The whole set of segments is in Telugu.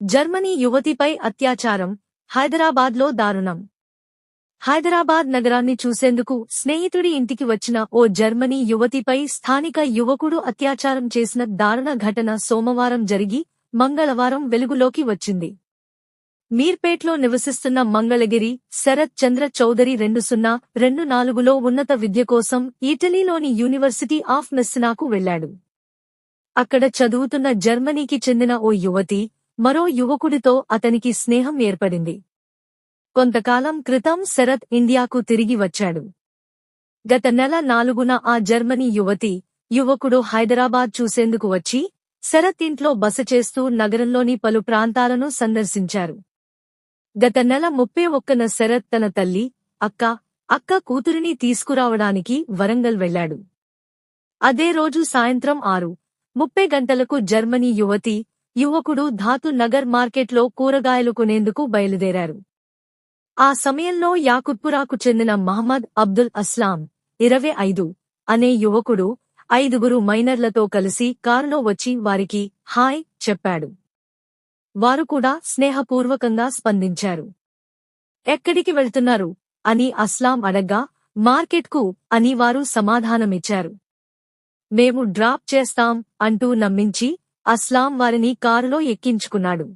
జర్మనీ యువతిపై అత్యాచారం హైదరాబాద్లో దారుణం. హైదరాబాద్ నగరాన్ని చూసేందుకు స్నేహితుడి ఇంటికి వచ్చిన ఓ జర్మనీ యువతిపై స్థానిక యువకుడు అత్యాచారం చేసిన దారుణ ఘటన సోమవారం జరిగి మంగళవారం వెలుగులోకి వచ్చింది. మీర్పేట్లో నివసిస్తున్న మంగళగిరి శరత్ చంద్ర చౌదరి రెండు సున్నా రెండు నాలుగులో ఉన్నత విద్య కోసం ఇటలీలోని యూనివర్సిటీ ఆఫ్ మెస్సినాకు వెళ్ళాడు అక్కడ చదువుతున్న జర్మనీకి చెందిన ఓ యువతి మరో యువకుడితో అతనికి స్నేహం ఏర్పడింది. కొంతకాలం క్రితం శరత్ ఇండియాకు తిరిగి వచ్చాడు. గత నెల నాలుగున ఆ జర్మనీ యువతి యువకుడు హైదరాబాద్ చూసేందుకు వచ్చి శరత్ ఇంట్లో బస చేస్తూ నగరంలోని పలు ప్రాంతాలను సందర్శించారు. గత నెల ముప్పై ఒక్కన శరత్ తన తల్లి అక్క అక్క కూతురిని తీసుకురావడానికి వరంగల్ వెళ్ళాడు అదే రోజు సాయంత్రం ఆరు ముప్పై గంటలకు జర్మనీ యువతి యువకుడు ధాతు నగర్ మార్కెట్లో కూరగాయలు కొనేందుకు బయలుదేరారు. ఆ సమయంలో యాకుత్పురాకు చెందిన మహమ్మద్ అబ్దుల్ అస్లాం ఇరవై ఐదు అనే యువకుడు ఐదుగురు మైనర్లతో కలిసి కారులో వచ్చి వారికి హాయ్ చెప్పాడు. వారు కూడా స్నేహపూర్వకంగా స్పందించారు. ఎక్కడికి వెళ్తున్నారు? అని అస్లాం అడగ్గా మార్కెట్కు అని వారు సమాధానమిచ్చారు. మేము డ్రాప్ చేస్తాం అంటూ నమ్మించి అస్లాం వారిని కారులో ఎక్కించుకున్నాడు.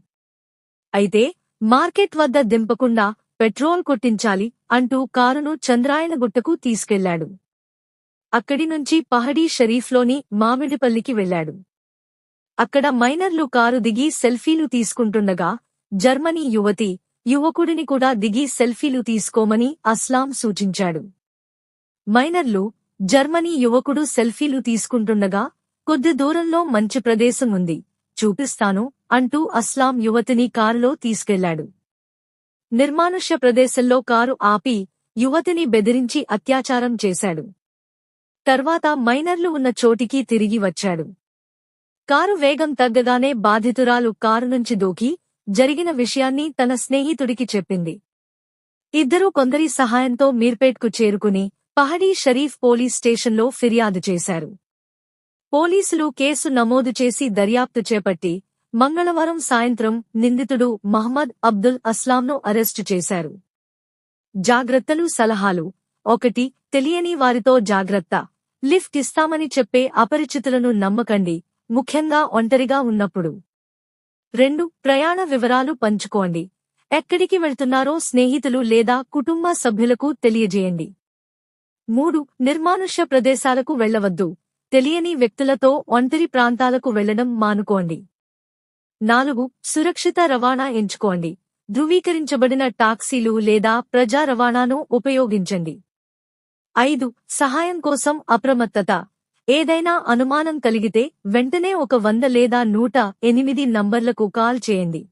అయితే మార్కెట్ వద్ద దింపకుండా పెట్రోల్ కొట్టించాలి అంటూ కారును చంద్రాయణగుట్టకు తీసుకెళ్ళాడు. అక్కడి నుంచి పహడీ షరీఫ్లోని మామిడిపల్లికి వెళ్ళాడు అక్కడ మైనర్లు కారు దిగి సెల్ఫీలు తీసుకుంటుండగా జర్మనీ యువతి యువకుడిని కూడా దిగి సెల్ఫీలు తీసుకోమని అస్లాం సూచించాడు. మైనర్లు జర్మనీ యువకుడు సెల్ఫీలు తీసుకుంటుండగా కొద్ది దూరంలో మంచి ప్రదేశం ఉంది. చూపిస్తాను అంటూ అస్లాం యువతిని కారులో తీసుకెళ్ళాడు. నిర్మానుష్య ప్రదేశంలో కారు ఆపి యువతిని బెదిరించి అత్యాచారం చేశాడు. తర్వాత మైనర్లు ఉన్న చోటికి తిరిగి వచ్చాడు. కారు వేగం తగ్గగానే బాధితురాలు కారు నుంచి దూకి జరిగిన విషయాన్ని తన స్నేహితుడికి చెప్పింది. ఇద్దరూ కొందరి సహాయంతో మీర్పేట్కు చేరుకుని పహడీ షరీఫ్ పోలీస్ స్టేషన్లో ఫిర్యాదు చేశారు. పోలీసులు కేసు నమోదు చేసి దర్యాప్తు చేపట్టి మంగళవారం సాయంత్రం నిందితుడు మహమ్మద్ అబ్దుల్ అస్లాంను అరెస్టు చేశారు. జాగ్రత్తలు సలహాలు. ఒకటి తెలియని వారితో జాగ్రత్త. లిఫ్ట్ ఇస్తామని చెప్పే అపరిచితులను నమ్మకండి. ముఖ్యంగా ఒంటరిగా ఉన్నప్పుడు. రెండు ప్రయాణ వివరాలు పంచుకోండి. ఎక్కడికి వెళ్తున్నారో స్నేహితులు లేదా కుటుంబ సభ్యులకు తెలియజేయండి. మూడు నిర్మానుష్య ప్రదేశాలకు వెళ్ళవద్దు తెలియని వ్యక్తులతో ఒంటరి ప్రాంతాలకు వెళ్ళడం మానుకోండి. నాలుగు సురక్షిత రవాణా ఎంచుకోండి. ధృవీకరించబడిన టాక్సీలు లేదా ప్రజా రవాణాను ఉపయోగించండి. ఐదు సహాయం కోసం అప్రమత్తత. ఏదైనా అనుమానం కలిగితే వెంటనే ఒక వంద లేదా నూట ఎనిమిది నంబర్లకు కాల్ చేయండి.